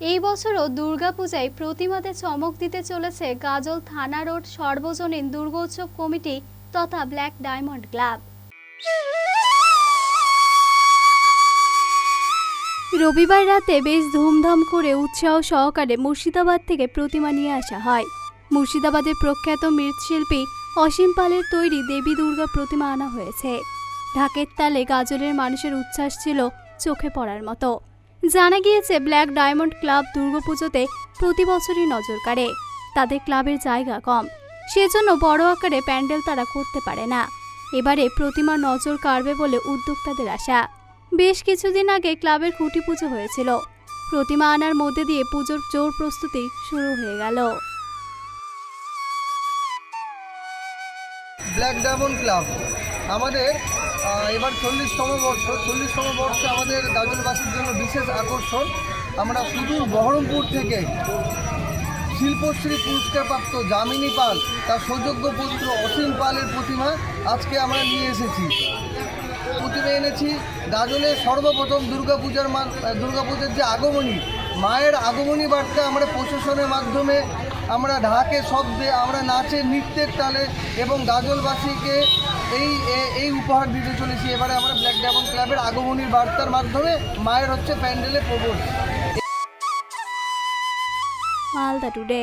এই বছরও দুর্গাপূজায় প্রতিমাতে চমক দিতে চলেছে গাজল থানা রোড সর্বজনীন দুর্গোৎসব কমিটি তথা ব্ল্যাক ডায়মন্ড ক্লাব। রবিবার রাতে বেশ ধুমধাম করে উৎসাহ সহকারে মুর্শিদাবাদ থেকে প্রতিমা নিয়ে আসা হয়। মুর্শিদাবাদের প্রখ্যাত মৃৎশিল্পী অসীম পালের তৈরি দেবী দুর্গা প্রতিমা আনা হয়েছে। ঢাকের তালে গাজলের মানুষের উচ্ছ্বাস ছিল চোখে পড়ার মতো। জানা গিয়েছে, ব্ল্যাক ডায়মন্ড ক্লাব দুর্গাপুজোতে প্রতি বছরই নজর কাড়ে। তাদের ক্লাবের জায়গা কম। সেজন্য বড় আকারে প্যান্ডেল তারা করতে পারে না। এবারে প্রতিমা নজর কাড়বে বলে উদ্যোক্তাদের আশা। বেশ কিছুদিন আগে ক্লাবের খুঁটি পুজো হয়েছিল। প্রতিমা আনার মধ্যে দিয়ে পুজোর জোর প্রস্তুতি শুরু হয়ে গেল। ব্ল্যাক ডায়মন্ড ক্লাব, আমাদের এবার চল্লিশতম বর্ষ, চল্লিশতম বর্ষে আমাদের গাজলবাসীর জন্য বিশেষ আকর্ষণ। আমরা শুধু বহরমপুর থেকে শিল্পশ্রী পুরস্কারপ্রাপ্ত যামিনী পাল, তার সুযোগ্য পুত্র অসীম পালের প্রতিমা আজকে আমরা নিয়ে এসেছি। প্রতিমা এনেছি গাজলের সর্বপ্রথম দুর্গাপূজার মা, দুর্গাপূজার যে আগমনী, মায়ের আগমনী বার্তা আমরা প্রশাসনের মাধ্যমে আমরা ঢাকে শব্দে আমরা নাচে নৃত্যের তালে এবং গাজলবাসীকে এই এই উপহার দিতে চলেছি। এবারে আমরা ব্ল্যাক ডায়মন্ড ক্লাবের আগমনীর বার্তার মাধ্যমে মায়ের হচ্ছে প্যান্ডেলে প্রবোধ মালদা টুডে